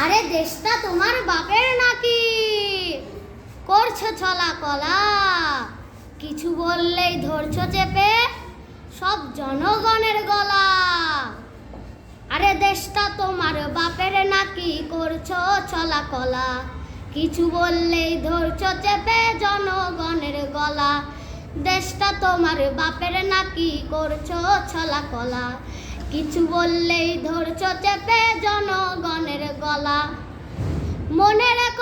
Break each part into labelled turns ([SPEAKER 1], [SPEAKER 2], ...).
[SPEAKER 1] আরে দেশটা তোমার বাপের নাকি? করছ ছলা কলা কিছু বললেই ধরছো চেপে, সব জনগণের গলা। আরে দেশটা তোমার বাপের নাকি করছ ছলা কলা কিছু বললেই ধরছো চেপে, জনগণের গলা। দেশটা তোমার বাপের নাকি করছ ছলা কলা কিছু বললেই ধরছো চেপে জনগণের গলা মনে রেখো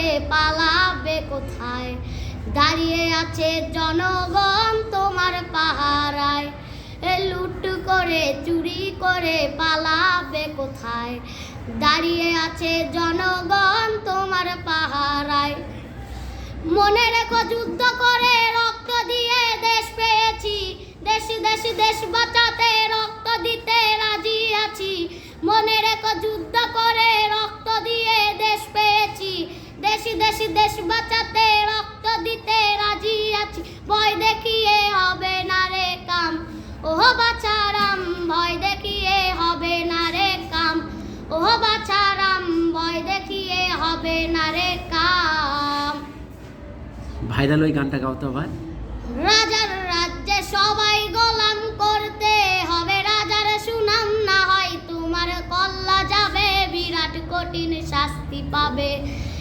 [SPEAKER 1] করে পালাবে কোথায়? দাঁড়িয়ে আছে জনগণ তোমার পাহারায়। লুট করে, চুরি করে পালাবে কোথায়? দাঁড়িয়ে আছে জনগণ তোমার পাহারায়। মনে রেখো যুদ্ধ করে রক্ত দিয়ে দেশ পেয়েছি। দেশ দেশ দেশ বাঁচাতে রক্ত দিতে রাজি আছি। মনে রেখো যুদ্ধ করে রক্ত দিয়ে দেশ পেয়েছি। দেশ দেশ দেশ বাঁচাতে রক্ত দিতে রাজি আছি। ভয় দেখিয়ে হবে না রে কাম। ওহ বাছারাম ভয় দেখিয়ে হবে না রে কাম। ওহ বাছারাম ভয় দেখিয়ে হবে না রে কাম।
[SPEAKER 2] ভাইরাল ওই গানটা গাও তো আবার।
[SPEAKER 1] রাজার রাজ্যে সবাই গোলাম করতে হবে। রাজার সুনাম না হয় তোমার কল্লা যাবে। বিরাট কঠিন শাস্তি পাবে।